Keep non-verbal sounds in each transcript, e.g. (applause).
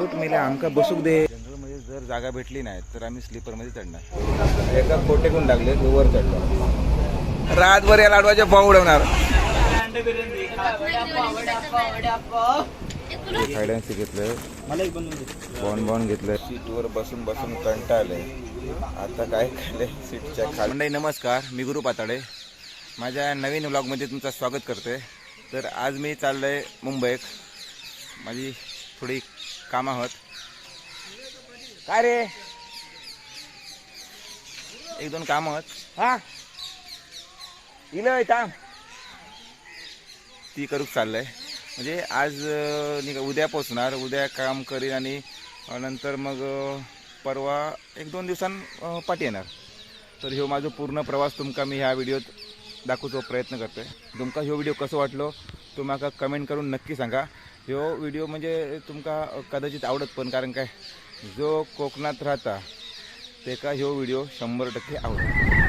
उठ मेले आमका बसूक दे. जनरलमध्ये जर जागा भेटली नाही तर आम्ही स्लीपरमध्ये चढणार. एका कोटे कोण लागले वर चढणार रातभर या लाडवाच्या पाव उडवणार. खायड्यांशी घेतलं. बॉन बॉन घेतलं. सीटवर बसून बसून कंटाळले. आता काय केलंय सीटच्या खाली. नमस्कार. मी गुरु पाताडे. माझ्या नवीन व्लॉगमध्ये तुमचं स्वागत करते तर आज मी चाललोय मुंबईत. माझी थोडी कामं आहोत. काय रे? एक दोन कामं आहोत. हा? इलय थांब ती करूक चाललंय. म्हणजे आज निघा उद्या पोचणार. उद्या काम करीन आणि नंतर मग परवा एक दोन दिवसां पाठी येणार. तर ह्यो माझो पूर्ण प्रवास तुमका मी ह्या व्हिडिओत दाखवतो प्रयत्न करतोय. तुमका ह्यो व्हिडिओ कसो वाटलो तो म्हाका कमेंट करून नक्की सांगा. ह्यो व्हिडिओ म्हणजे तुमका कदाचित आवडत पण कारण काय? जो कोकणात राहता तेका ह्यो व्हिडिओ शंभर टक्के आवडतो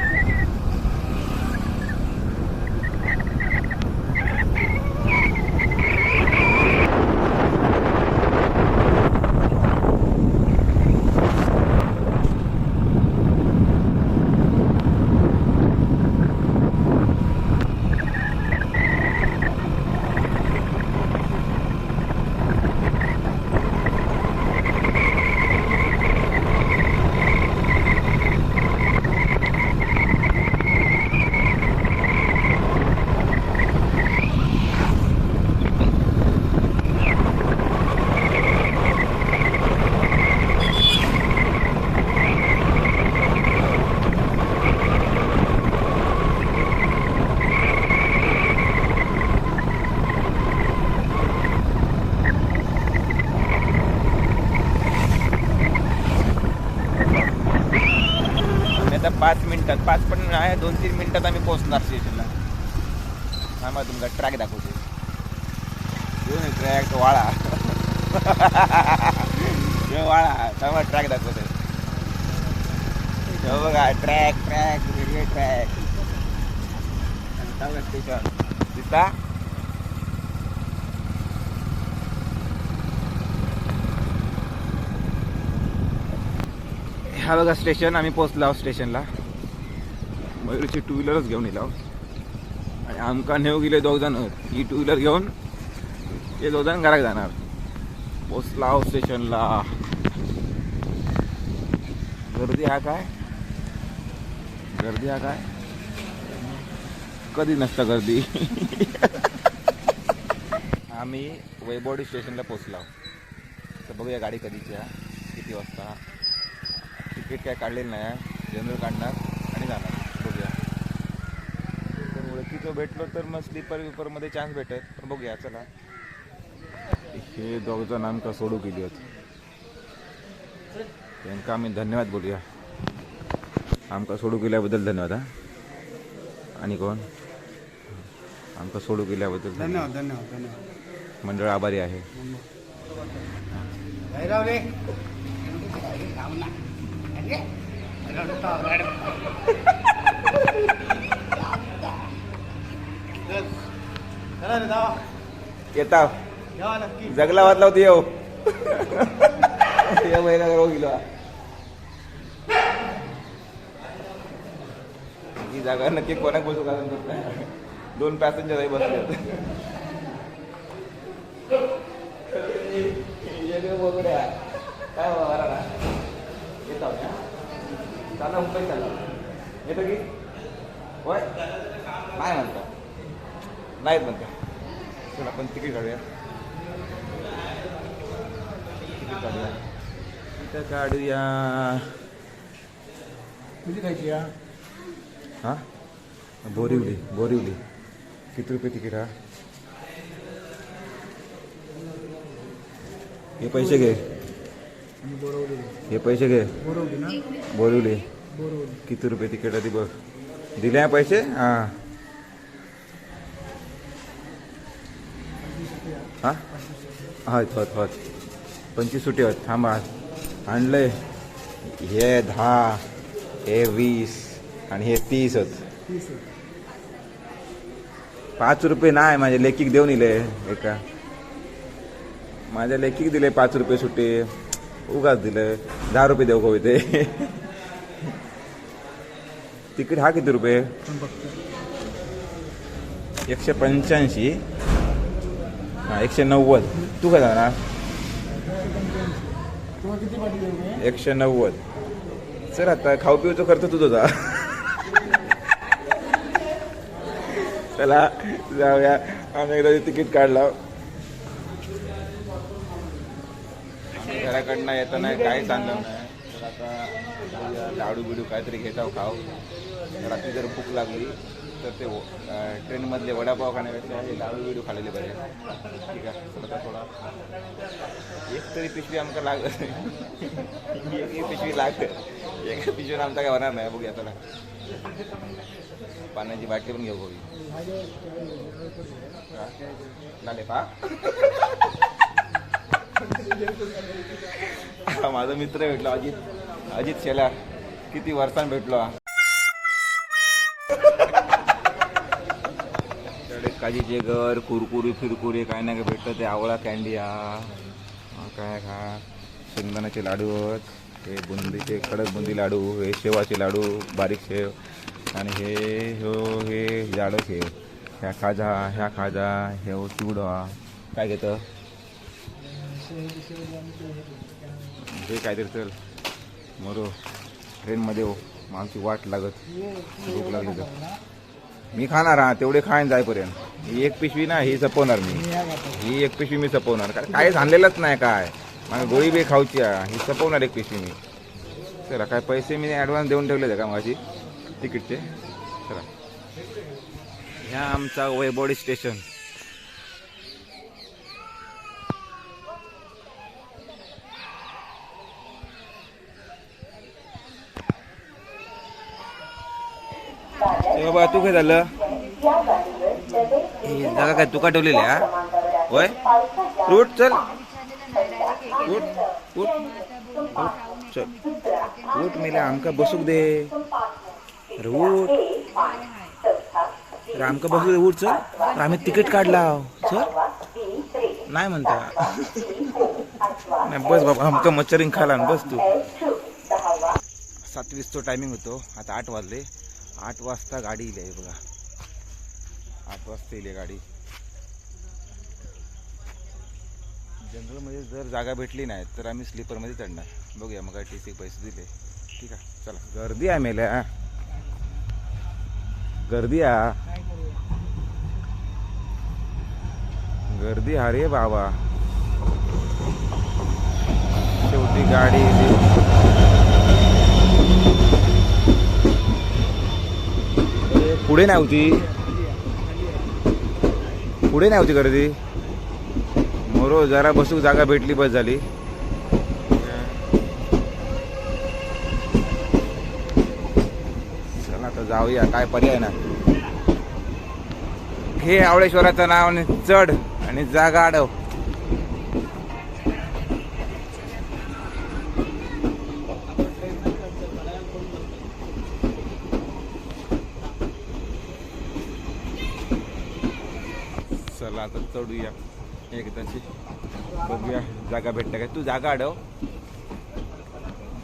आणि आता पाच मिनिटात पाच पण नाही दोन तीन मिनटात आम्ही पोहोचणार स्टेशनला. थांबा तुमचा ट्रॅक दाखवतो घेऊन ट्रॅक वाळा. (laughs) हे वाळा. थांबा ट्रॅक दाखवते हे बघा track track railway track station दिसता? हा बघा स्टेशन आम्ही पोहोचलो आहोत स्टेशनला मयूरची टू व्हीलरच घेऊन येला आणि आमकां नेऊ गेले दोघ जण ही टू व्हीलर घेऊन ते दोघ जण घराक जाणार. पोचला स्टेशनला गर्दी हा काय? गर्दी हा काय? कधी नसतं गर्दी. (laughs) आम्ही वैभवडी स्टेशनला पोचलो तर बघूया गाडी कधीची किती वाजता. तिकीट काय काढलेलं नाही जनरल काढणार आणि जाणार बघूया ओळखीचं भेटलो तर मग स्लीपर विपरमध्ये चान्स भेटत. पण बघूया चला. हे दोघजण आमका सोडू केली होत? त्यांका आम्ही धन्यवाद बोलूया. आमका सोडू केल्याबद्दल धन्यवाद हा? आणि कोण? आमका सोडू केल्याबद्दल धन्यवाद. धन्यवाद धन्यवाद धन्यवाद. मंडळ आभारी आहे रावले चला रे जावा येता जगला वाटला होती येऊ या महिना रोग गेला ही. जागा नक्की कोणाक बसू कारण दोन पॅसेंजर आहे बसले बघूया काय येतो चालला मुंबईत चालला. येतो की होय नाही म्हणता नाहीत म्हणता चला आपण तिकीट काढूया. तिकीट काढूया. तिथं काढूया. किती खायची या? हां? बोरिवली बोरिवली किती रुपये तिकीट हा? हे पैसे घे. बोरवली हे पैसे घे. बोरवली ना? बोरिवली बोरवली किती रुपये तिकीट आधी बघ. दिले पैसे? हां. हां? आहेत होत होत पंचवीस सुटी होत थांबा. आणलंय. हे दहा हे वीस आणि हे तीस होत पाच रुपये नाही माझ्या लेखिक देऊन इले. एका. माझ्या लेखीक दिले पाच रुपये सुट्टी. उगाच दिलं. दहा रुपये देऊ का ते? तिकीट हा किती रुपये? एकशे पंच्याऐंशी. हा एकशे नव्वद. तू काय जाणार काय एकशे नव्वद. सर आता खाऊ पिऊचा खर्च तुझा. जा चला जाऊया. आम्ही एकदा तिकीट काढला. घराकडनं येताना काहीच आणलं नाही. तर आता लाडू बिडू काहीतरी घेताव खाऊ. रात्री जर भूक लागली. तर ते ट्रेनमधले वडापाव खाण्यापेक्षा हे लाडू बिडू खाल्लेले बरे. ठीक आहे तर थोडा. एक तरी पिशवी आमका लाग एक पिशवी लाग एका पिशवीवर आमचा काय होणार नाही बघूया त्याला पाण्याची बाटली पण घेऊ बघू झाले पा. माझा मित्र भेटला अजित. अजित शेलार. किती वर्षां भेटलो हा. काजीचे घर कुरकुरी फिरकुरी काय नाही काय भेटतं ते आवळा कॅन्डी हा काय खा शेंगदाण्याचे लाडू आहेत हे बुंदीचे कडक बुंदी लाडू हे शेवाचे लाडू बारीक शेव आणि हे हो हे जाडं शेव. ह्या खाजा ह्या खाजा हे हो चिवडा. काय घेतं? हे काहीतरी चल. मरो. ट्रेनमध्ये हो. आमची वाट लागत. भूक लागली तर. मी खाणार हा तेवढे खाईन जायपर्यंत ही एक पिशवी ना ही सपवणार मी. ही एक पिशवी मी सपवणार. कारण काय आणलेलंच नाही काय. मला गोळी बी खाऊची आहे. ही सपवणार एक पिशवी मी. चला काय पैसे मी ॲडव्हान्स देऊन ठेवले का माझी तिकीटचे. चला. ह्या आमचा वैबोडी स्टेशन बाबा तू काय झालं? ही जागा काय तुका ठेवलेली हा? होय? उठ चल. उठ उठ. उठ चल. उठ मेले आमका बसूक दे. अरे उठ. अरे आमका बसू दे उठ चल. आम्ही तिकीट काढला चल. नाही म्हणता. नाही बस बाबा आमका मच्छरिंग खाला न बस तू. सातवीस तो टायमिंग होतो. आता आठ वाजले. आठ वाजता गाडी येईल आहे बघा. आठ वाजता येईल आहे गाडी जनरलमध्ये जर जागा भेटली नाही तर आम्ही स्लीपरमध्ये चढणार. बघूया मग टी सी पैसे दिले. ठीक आहे चला. गर्दी आहे मेल्या. गर्दी आ गर्दी हा रे बाबा. शेवटी गाडी पुढे नाही होती. पुढे नाही होती गर्दी. मोरो जरा बसूक जागा भेटली बस झाली. चला आता जाऊया काय पर्याय ना हे आवळेश्वराचं नाव आणि चढ आणि जागा अडव आता चढूया एकदाची बघूया जागा भेटते काय. तू जागा अडव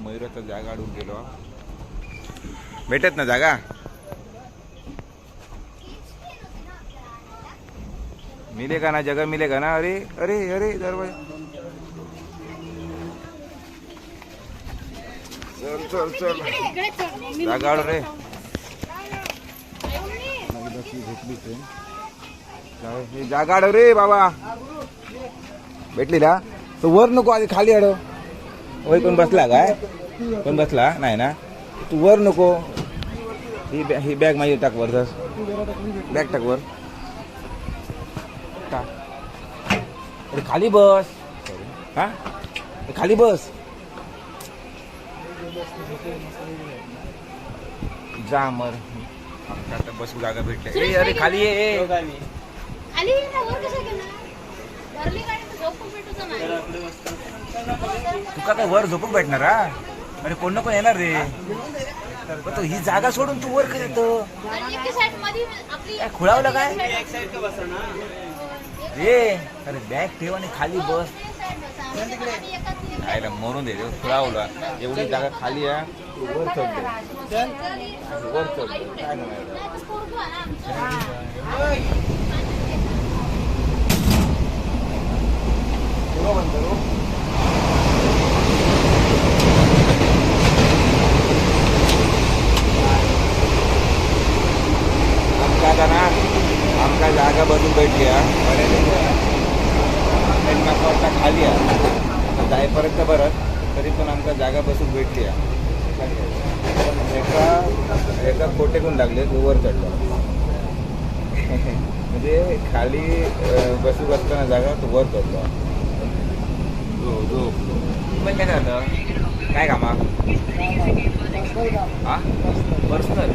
मयुराचा जागा अडवून गेलो हा. भेटत ना जागा? मिलेगा ना जगह मिलेगा ना? अरे अरे अरे दरवाजा. चल चल चल. जागा अडव रे. भेटली ट्रेन हे जागा अडव रे बाबा. भेटली ना तो वर नको आधी खाली अडव. होय कोण बसला काय? कोण बसला? नाही ना? तू वर नको. ही बॅ ही बॅग माझी टाक वर जस बॅग टाक वर. टाक. अरे खाली बस. हा? खाली बस. जा मर. आता बसू जागा भेटली. अरे खाली ये. ए. आली ना वर कसं गेला भरली गाडी तर झोप पण भेटूच नाही. तुका काय वर झोपून भेटणार हा? अरे कोण ना कोण येणार रे. पण तो ही जागा सोडून तू वर काय येतो? खुळावलं काय? ए अरे बॅग ठेव आणि खाली बस. एकाच काय रे, मरून दे खुळावला. एवढी जागा खाली आहे. वर चढलो वर काय नाही माहिती. नाही, तो पोरगं आहे ना आमचं. तुला म्हणतो रो. आमका आता ना आमका जागा बदलून भेटली हा. बऱ्यापैकी खाली आहे जायपर्यंत बरं तरी पण आमका जागा बसून भेटली आहे एका एका कोटेकून लागले तो वर चढलो म्हणजे खाली अं, बसू बसताना जागा तो वर चढलो जो जो पण काय झालं? काय कामा? हा? पर्सनल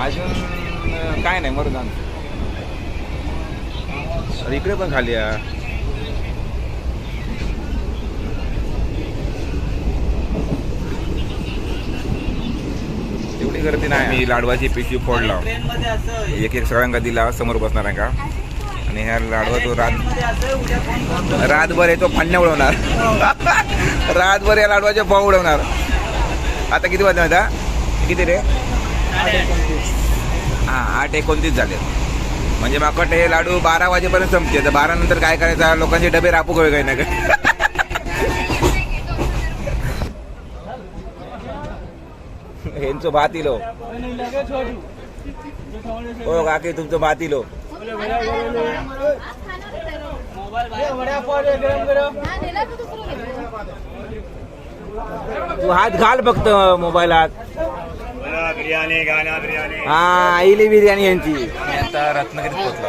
अजून काय नाही मरू जाण इकडे पण खाली आहे. गर्दी नाही मी लाडवाची पिशवी फोडला. एक एक सगळ्यांका दिला समोर बसणार का? आणि ह्या लाडवा तो रात रातभर आहे तो फांड्या उडवणार. (laughs) रातभर या लाडवाचे भाव उडवणार. आता किती वाजले आता किती रे? हा आठ एकोणतीस झाले. म्हणजे माका वाटतं हे लाडू बारा वाजेपर्यंत संपते. तर बारा नंतर काय करायचं? लोकांचे डबे रापू काही काही ना काही. (laughs) ह्यांचं भात इलो. हो काकी तुमचं भात इलो. आज खाणार होते रो. नेला तर दुसरं घेतलं. तू हात घाल फक्त मोबाईलात बिर्याणी गाण्या बिर्याणी हा आईली बिर्याणी यांची. आता रत्नागिरीत पोहोचलो.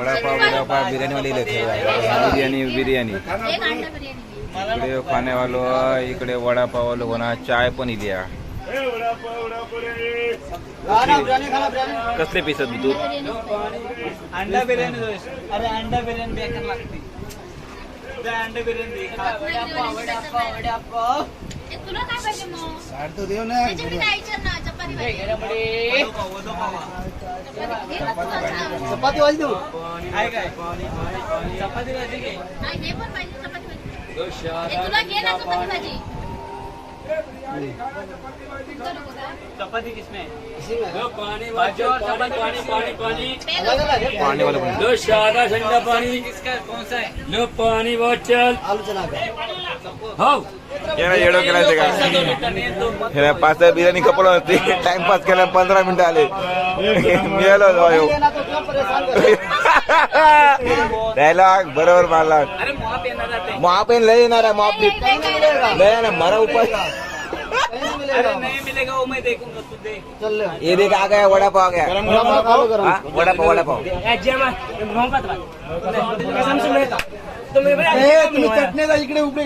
वडापाव वडापाव बिर्याणी वाले बिर्याणी बिर्याणी. अंडा बिर्याणी घे. इकडे इकडे वडापाववालो होणार चाय पण इल्या कसले पीस आहेत तू? बिर्याणी अंडा बिर्याणी अरे अंडा बिर्याणी बेकार लागते. त्या अंडा बिर्याणी दे. वडापाव, वडापाव, वडापाव. ए, तुला काय पाहिजे मग? त्याच्याकडे काय विचार ना चपाती पाहिजे चपाती. चपाती हा, हे किसमें? पानी पानी पानी लो सादा ठंडा पानी। किसका कौन सा है? लो पानी बोतल हो। याला येडो केला ते का? ह्याला पाच बिर्याणी कपडा होती. टाइमपास केला पंधरा मिनिटं आले. मिळालो जाऊ डायलॉग बरोबर मारला हैं महापेन लय येणार आहे महापीठ लय? ना मरा उपाय. अरे नहीं मिलेगा वो मैं देखूँगा देख ये देख आ गया वड़ा पाव गया वड़ा पाव वड़ा पाव तुम्ही चटणीचा इकडे तुम्ही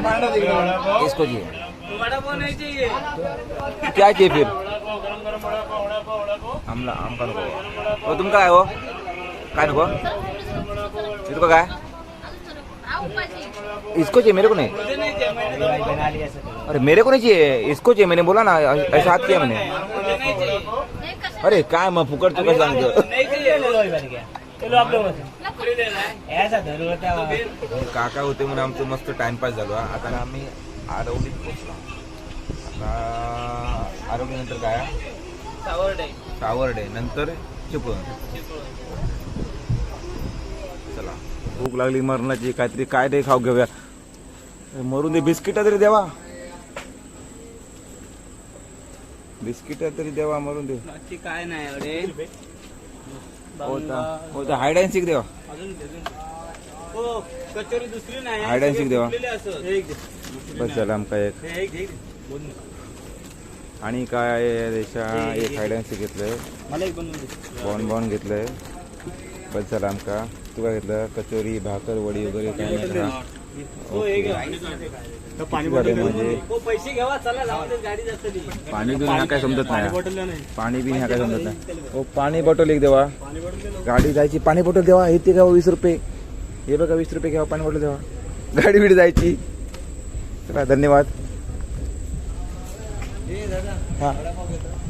भांडा तिकडे इसको जी. वड़ा पाव नहीं चाहिए. क्या चाहिए फिर? आमला आमका नको हो तुमका काय हो काय नको? तुका काय? आऊ पाहिजे इसको चाहिए मेरे को नहीं? अरे मेरे को नहीं चाहिए इसको चाहिए मैंने बोला ना ऐसा हाथ किया मैंने। कसं अरे काय मग फुकट तू काय सांगतो? होता काका होते म्हणून आमचं मस्त टाइमपास झालो. आता ना आम्ही आरवलीत पोहोचलो. आता आरवली नंतर काय सावर टाइम सावर्डे नंतर चिपळूण. भूक लागली मरणाची काहीतरी काय ते खाऊ घेऊया. मरून दे बिस्किट तरी देवा. बिस्किट तरी देवा मरून दे. बाकी काय नाही होता होता हायड अँड सीक देवा. हो कचोरी दुसरी नाही. Hide and seek देवा. बस झालं आमका एक. आणि काय देशा? एक हायड अँड सीक घेतलंय. मला एक बनवून दे. बॉन बॉन घेतलंय. बस झालं आमका. तू काय घेतलं कचोरी भाकर वडी वगैरे काय नाही? हो म्हणजे? हो पाणी बिन ह्या काय समजत नाही. पाणी बिन ह्या काय समजत नाही. हो पाणी बॉटल एक देवा. गाडी जायची पाणी बॉटल देवा. इथे घ्यावं वीस रुपये. हे बघा वीस रुपये घ्यावं पाणी बॉटल देवा. गाडी बिडी जायची. चला धन्यवाद. हे.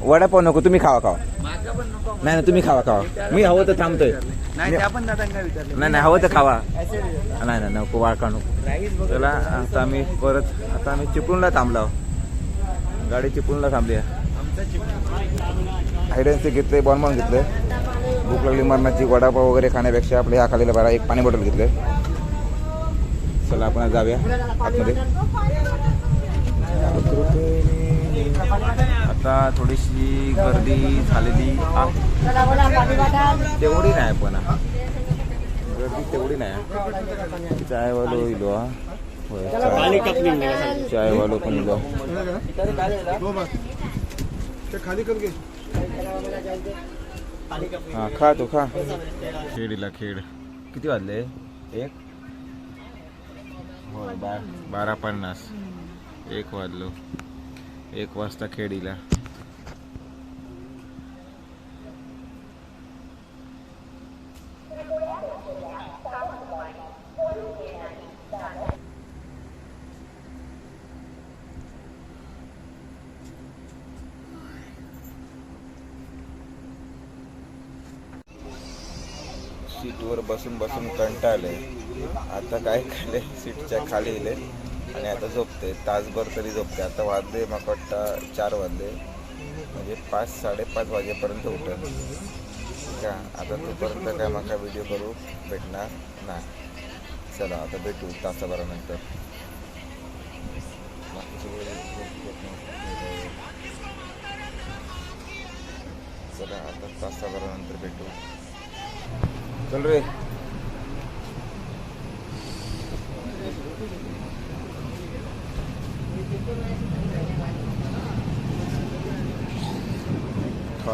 वडापाव नको तुम्ही खावा खावा. नाही नाही तुम्ही खावा खावा. मी हवं तर थांबतोय. नाही नाही नाही हवं तर खावा. नाही नाही नको वाळका नको चला आता आम्ही परत आता आम्ही चिपळूणला थांबलो गाडी चिपळूणला थांबली हायडन्सी घेतले बॉनबॉन घेतले भूक लागली मरणाची वडापाव वगैरे खाण्यापेक्षा आपल्या ह्या खालीला बरा एक पाणी बॉटल घेतले चला आपण जाऊया आतमध्ये. आता थोडीशी गर्दी झालेली आहे. तेवढी नाही पण. गर्दी तेवढी नाही. चायवालो इलो चायवालो पण इलो. हा खा तू खा. खेडीला खेड किती वाजले? एक? हो बारा पन्नास. एक वाजलो. एक वाजता खेडीला सीटवर बसून बसून कंटाळले. आता काय खाले सीटच्या खाली इले. आणि आता झोपते. तासभर तरी झोपते. आता वाजले मग वाटतं चार वाजले. म्हणजे पाच साडेपाच वाजेपर्यंत उठेल. ठीक आहे? आता तोपर्यंत काय मग व्हिडिओ करू? भेटणार नाही. चला आता भेटू तासाभरानंतर. चला आता तासाभरानंतर भेटू. चल रे.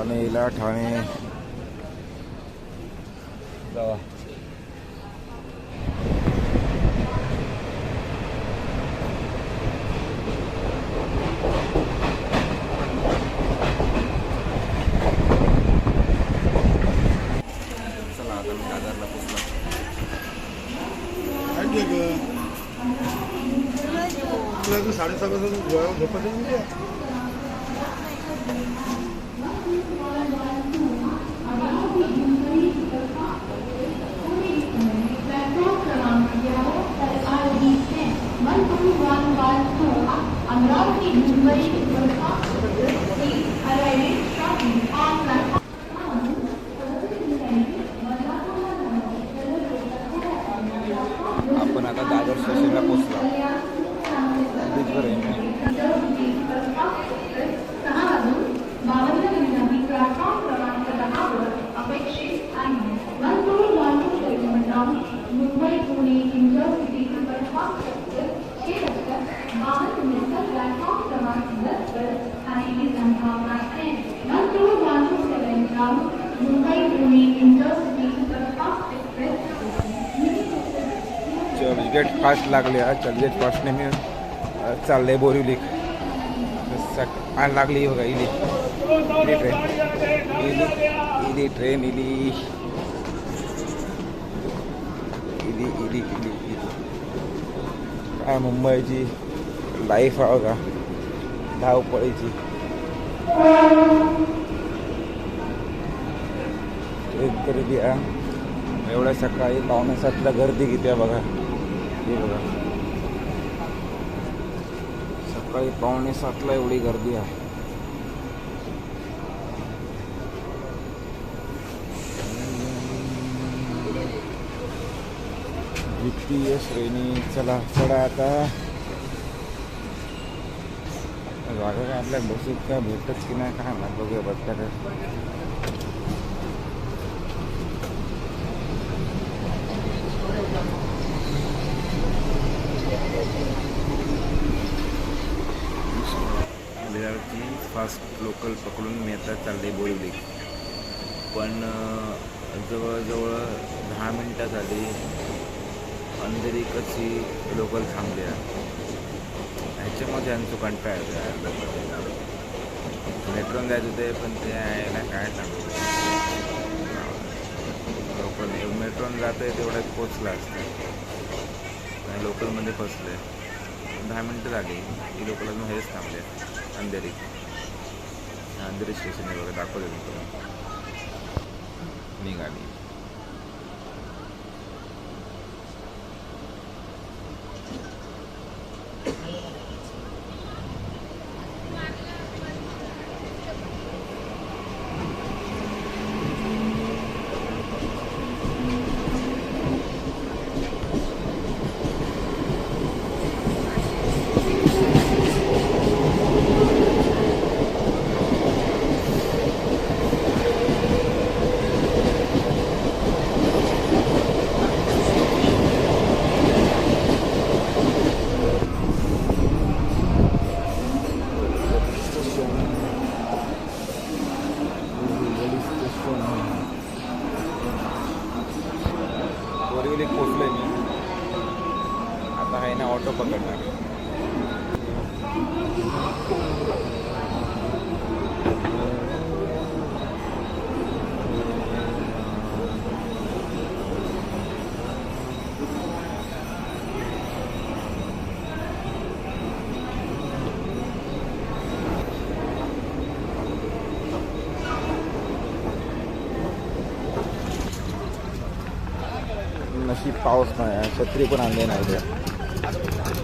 ठाणेला ठाणे जावा चला आता मी दादरला पोचलो साडेसहा वाजता झोपत आपण आता दादर स्टेशनला पोचलो बरं आहे. चर्चगेट फास्ट लागले हा चर्चगेट फास्टने मी चाललं चाललंय बोरिवली. सक लागली बघा इली. इली ट्रेन. इली इली ट्रेन इली. इली इली इली इली. काय मुंबईची लाईफ आहे बघा. धावपळीची. एक गर्दी आहे एवढ्या सकाळी पावणे सातला गर्दी किती बघा. हे बघा. सकाळी पावणे सातला एवढी गर्दी आहे. द्वितीय श्रेणी चला चढा आता. जागा काय आपल्या बसेस काय भेटत की नाही काय नाही बघूया बघता काय विरारची फास्ट लोकल पकडून मी आता बोलली बोरिवली पण जवळजवळ दहा मिनटं आली अंधेरी कशी लोकल थांबली आहे. ह्याच्यामध्ये आमचं कंटाळ येतो मेट्रोन जायचं होते पण ते यायला काय सांगतो लोकल मेट्रोन जातं आहे तेवढ्यात पोचला असतं. लोकलमध्ये फसले. दहा मिनटं झाली. ही लोकल अजून हेच थांबले. अंधेरी. अंधेरी स्टेशन आहे बघा दाखवते मी तुला निघाली बोरिवली आहे मी. आता आहे ना ऑटो पकडणार. पाऊस नाही आहे. छत्री पण आणले नाही ते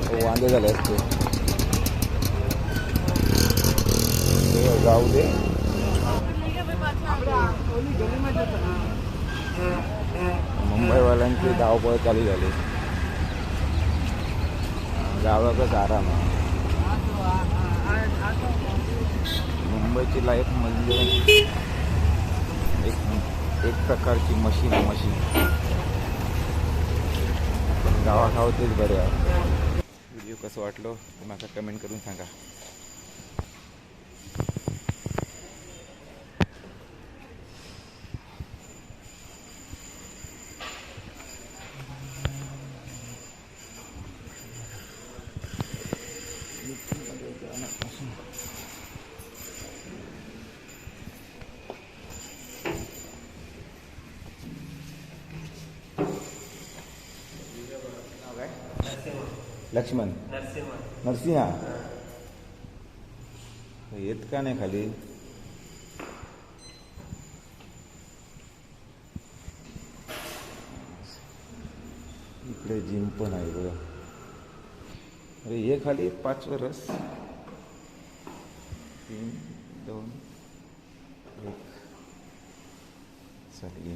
हो, वांदे झाले असते. ते जाऊ दे. मुंबईवाल्यांची धावपळ चालू झाली. गावाकडंच आराम आहे. मुंबईची लाईफ म्हणजे एक एक प्रकारची मशीन मशीन. मशीन गावाखाव तेच बरे आहे व्हिडिओ कसं वाटलं ते मला कमेंट करून सांगा. लक्ष्मण. नरसिंहा. येत का नाही खाली? इकडे जिम पण आहे बघा. अरे हे खाली पाच वर्ष तीन दोन एक. चालेल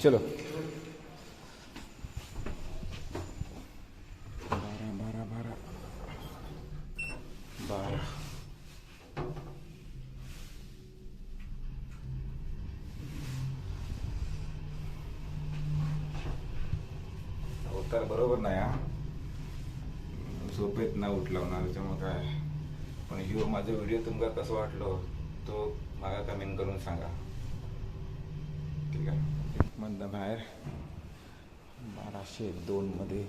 चलो। बारा बारा बारा बारा अवतार बरोबर नाही हा. झोपेत ना उठला होणार त्याच्यामुळे काय? पण ह्यो माझा व्हिडिओ तुमका कसं वाटलो तो मला कमेंट करून सांगा. ठीक आहे? मधनं बाहेर बाराशे दोनमध्ये